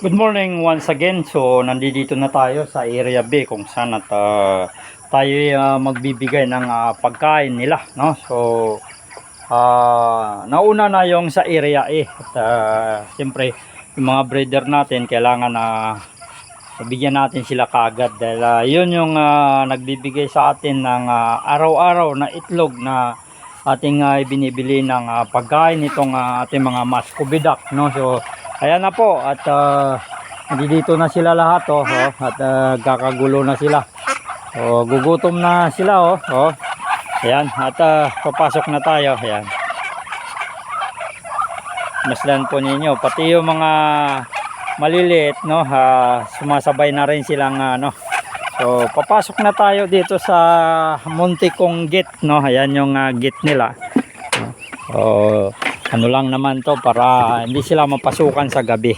Good morning once again. So, nandito na tayo sa Area B kung saan at ah, tayo ah, magbibigay ng ah, pagkain nila, no? So, ah, nauna na yung sa Area A. At ah, siyempre, yung mga breeder natin kailangan na bigyan natin sila kaagad dahil ah, yun yung ah, nagbibigay sa atin ng araw-araw na itlog na ating ah, ibinibili ng ah, pagkain itong ah, ating mga mascovidac no? So ayan na po at uh, dito na sila lahat oh, oh at ah, kakagulo na sila. Oh gugutom na sila oh oh. Ayan at ah, papasok na tayo ayan. Masdan po ninyo pati yung mga maliliit no? Ah, sumasabay na rin silang ano So, papasok na tayo dito sa Monticong Gate, no? Ayan yung ah, gate nila. So, ano lang naman to para hindi sila mapasukan sa gabi.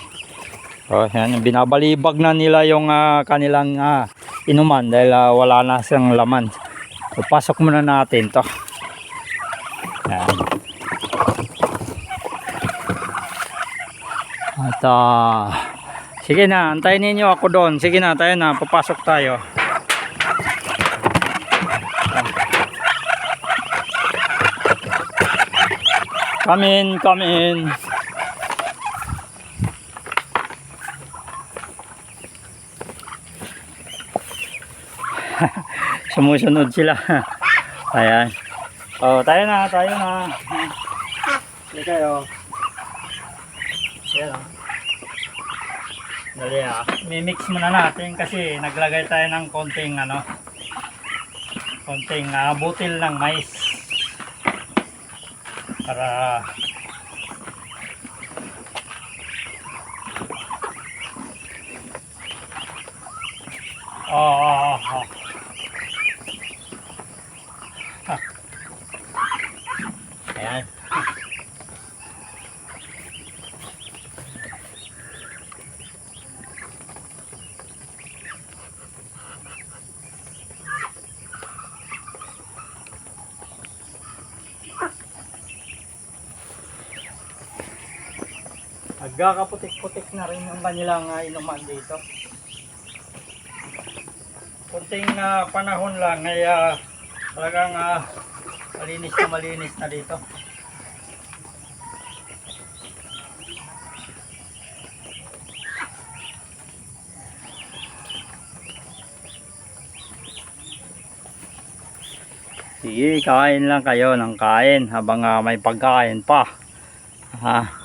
So, ayan, binabalibag na nila yung ah, kanilang ah, inuman dahil ah, wala na siyang laman. So, pasok muna natin to. Ayan. At ah, Sige na, antayin ninyo ako doon. Sige na, tayo na, papasok tayo. Come in, come in. Sumusunod sila. Ayan. Oh, tayo na, tayo na. Sige kayo. Ayan oh. Dali ah. Mimix muna natin kasi naglagay tayo ng konting ano konting ah, butil ng mais 拜拜啊啊啊好 Nagkakaputik-putik na rin yung kanilang uh, inuman dito. Kunting na panahon lang ay ah, talagang ah, malinis na malinis na dito. Sige, kain lang kayo ng kain habang ah, may pagkain pa. Ha?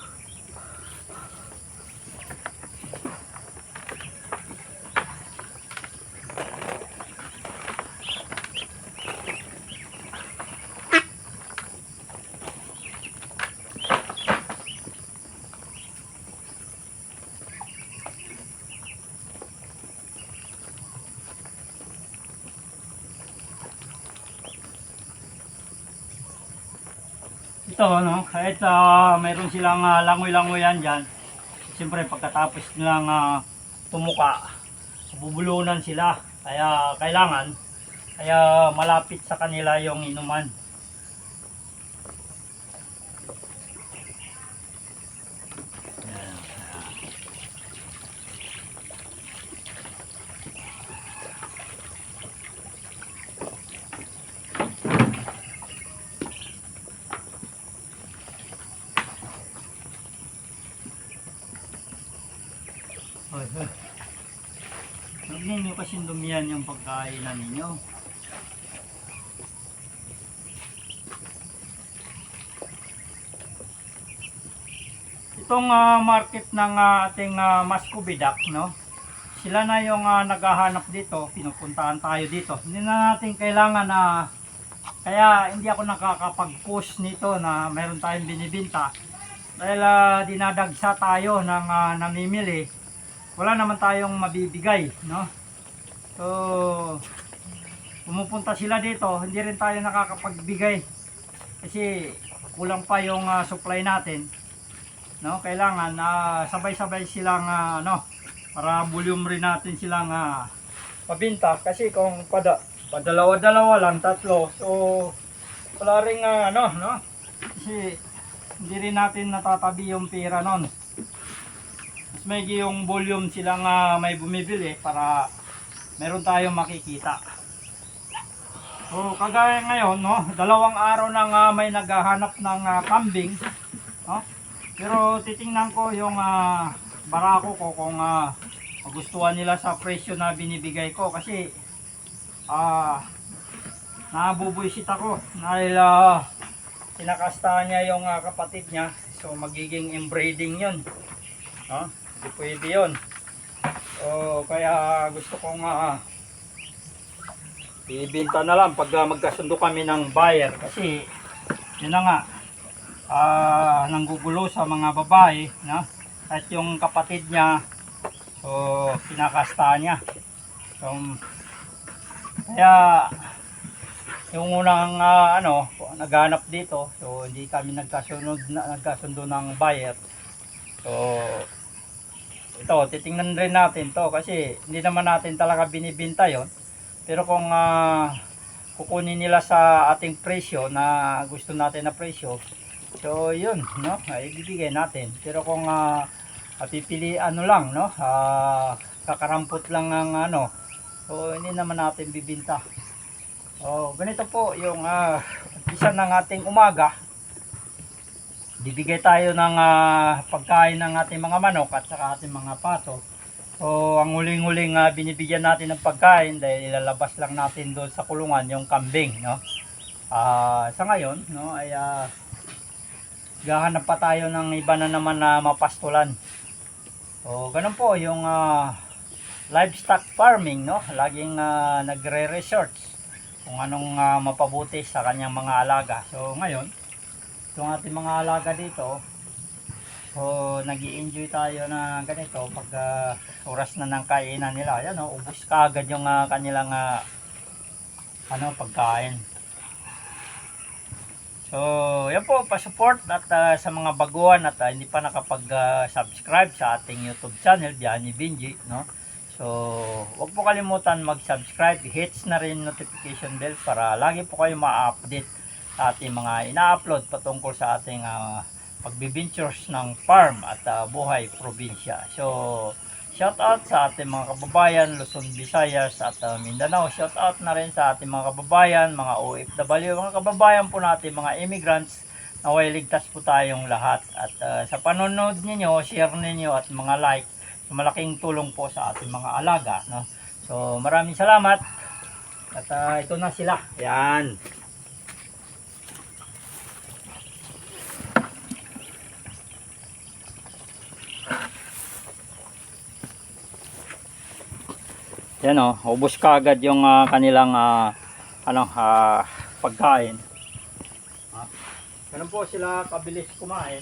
Ito, no, kahit ah, mayroon silang ah, langoy-langoyan dyan, siyempre pagkatapos nilang ah, tumuka, bubulunan sila. Kaya kailangan, kaya malapit sa kanila yung inuman. Ayan. Hoy, hoy. Huwag ninyo dumiyan yung pagkainan ninyo. Itong ah, market ng ah, ating uh, Mascovidac, no? Sila na yung ah, naghahanap dito, pinupuntahan tayo dito. Hindi na natin kailangan na kaya hindi ako nakakapag-push nito na meron tayong binibinta. Dahil ah, dinadagsa tayo ng ah, namimili wala naman tayong mabibigay, no? So, pumupunta sila dito, hindi rin tayo nakakapagbigay kasi kulang pa yung ah, supply natin. No, kailangan na sabay-sabay silang ah, ano, para volume rin natin silang ah, pabinta kasi kung pada padalawa-dalawa lang, tatlo. So, wala ring ah, ano, no? Kasi hindi rin natin natatabi yung pera nun. medyo yung volume silang ah, may bumibili para meron tayong makikita. So, kagaya ngayon, no, dalawang araw nang ah, may naghahanap ng ah, kambing. No? Pero titingnan ko yung ah, barako ko kung ah, magustuhan nila sa presyo na binibigay ko kasi ah nabubuisit ako dahil ah, kinakastahan niya yung ah, kapatid niya so magiging inbreeding yun no? hindi pwede yun so kaya gusto kong ah, ibinta na lang pag ah, magkasundo kami ng buyer. Kasi yun na nga ah, nanggugulo sa mga babae no? at yung kapatid niya so kinakasta niya. So, kaya yung unang ah, ano naghanap dito so hindi kami nagkasunod na, nagkasundo ng buyer. So ito titingnan rin natin to kasi hindi naman natin talaga binibinta yon pero kung ah, kukunin nila sa ating presyo na gusto natin na presyo so yun no? Ay bibigay natin. Pero kung ah, pipili ano lang no? Ah, kakarampot lang ng ano so hindi naman natin bibinta. Oh, ganito po yung ah, isa ng ating umaga. Bibigay tayo ng ah, pagkain ng ating mga manok at saka ating mga pato. So, ang huling-huling ah, binibigyan natin ng pagkain dahil ilalabas lang natin doon sa kulungan yung kambing, no? Ah, sa ngayon, no, ay ah, gahanap pa tayo ng iba na naman na mapastulan. So, ganun po yung ah, livestock farming, no? Laging ah, nagre-research kung anong ah, mapabuti sa kanyang mga alaga. So ngayon, itong ating mga alaga dito, so nag enjoy tayo na ganito pag ah, oras na ng kainan nila. Ayan o, ubus ka agad yung ah, kanilang ah, ano, pagkain. So, yan po, pa-support at ah, sa mga baguhan at ah, hindi pa nakapag-subscribe sa ating YouTube channel, Biani Binji, no? So, huwag po kalimutan mag-subscribe, hits na rin notification bell para lagi po kayo ma-update ating mga ina-upload patungkol sa ating uh, pagbibintures ng farm at ah, buhay probinsya. So, shout out sa ating mga kababayan, Luzon, Visayas at ah, Mindanao. Shout out na rin sa ating mga kababayan, mga OFW, mga kababayan po natin, mga immigrants naway ligtas po tayong lahat. At ah, sa panonood ninyo, share ninyo at mga like malaking tulong po sa ating mga alaga no so maraming salamat at ah, ito na sila yan yan o ubos kagad yung ah, kanilang ah, ano ah, pagkain. Ah, ganun po sila kabilis kumain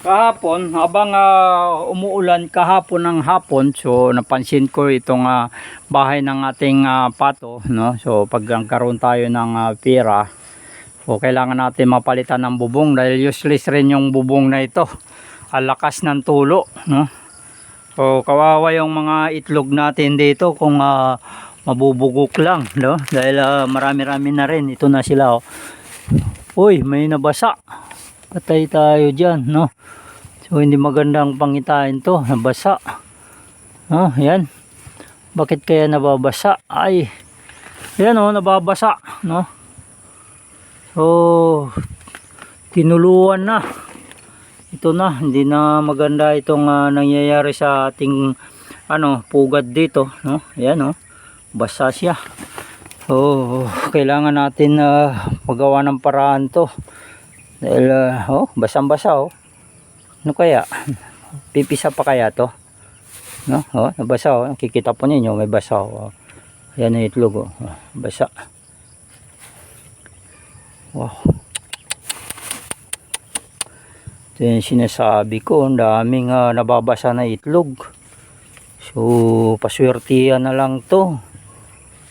Kahapon, habang ah, umuulan kahapon ng hapon, so napansin ko itong ah, bahay ng ating ah, pato, no? So pag nagkaroon tayo ng ah, pera, so kailangan natin mapalitan ng bubong dahil useless rin yung bubong na ito. Ang lakas ng tulo, no? So kawawa yung mga itlog natin dito kung ah, mabubugok lang, no? Dahil ah, marami-rami na rin. Ito na sila, oh. Uy, may nabasa. Patay tayo dyan, no? So, hindi magandang pangitain to, nabasa. Oh, yan. Bakit kaya nababasa? Ay, yan oh, nababasa, no? So, tinuluan na. Ito na, hindi na maganda itong ah, nangyayari sa ating ano, pugad dito, no? Yan oh, basa siya. So, kailangan natin ah, magawa ng paraan to. Dahil, ah, oh, basang-basa, oh. Ano kaya? Pipisa pa kaya to? No? Oh, nabasa, oh. Kikita po ninyo, may basa, oh. Ayan ang itlog, oh. Oh, Basa. Wow. Ito yung sinasabi ko, ang daming ah, nababasa na itlog. So, paswertihan na lang to.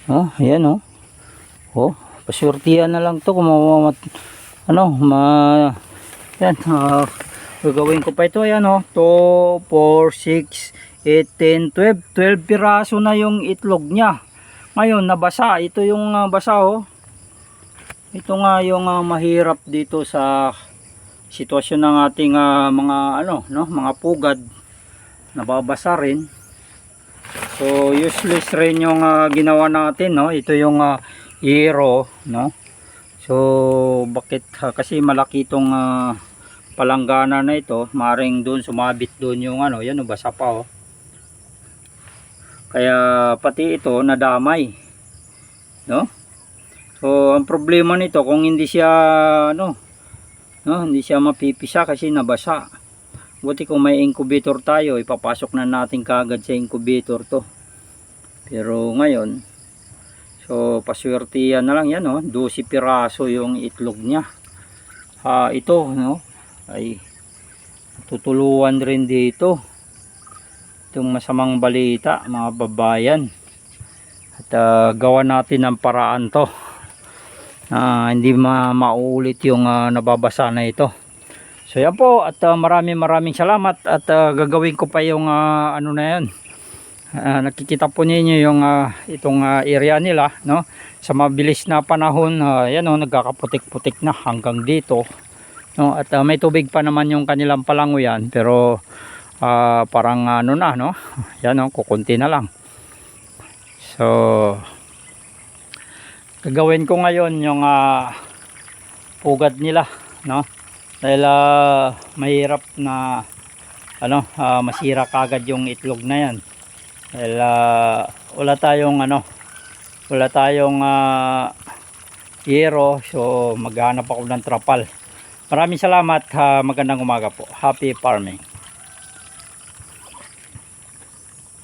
Oh, ayan, oh. Oh, Pasyurtihan na lang to kung ano, ma, yan, ah, gagawin ko pa ito, yan oh, 2, 4, 6, 8, 10, 12, 12 piraso na yung itlog niya. Ngayon, nabasa, ito yung ah, basa oh. Ito nga yung ah, mahirap dito sa sitwasyon ng ating ah, mga ano, no, mga pugad nababasa rin. So useless rin yung ah, ginawa natin, no. Ito yung uh, hero, no. So bakit ah, kasi malaki itong ah, palanggana na ito, maring doon sumabit doon yung ano, yan oh, basa pa oh. Kaya pati ito nadamay. No? So ang problema nito kung hindi siya ano, no, hindi siya mapipisa kasi nabasa. Buti kung may incubator tayo, ipapasok na natin kagad sa incubator to. Pero ngayon, so paswerte yan na lang yan, no? 12 piraso yung itlog niya. Ah, ito, no? Ay tutuluan rin dito. Itong masamang balita, mga babayan. At ah, gawa natin ng paraan to. na hindi ma maulit yung ah, nababasa na ito. So yan po at uh, maraming maraming salamat at uh, gagawin ko pa yung uh, ano na yan. Uh, nakikita po ninyo yung uh, itong uh, area nila no? Sa mabilis na panahon uh, yan oh, nagkakaputik-putik na hanggang dito no? At uh, may tubig pa naman yung kanilang palanguyan pero uh, parang ano na no? Yan oh, kukunti na lang. So gagawin ko ngayon yung uh, pugad nila no? Dahil ah, mahirap na ano ah, masira kagad yung itlog na yan dahil ah, wala tayong ano wala tayong uh, yero. So maghanap ako ng trapal. Maraming salamat ha, magandang umaga po. Happy farming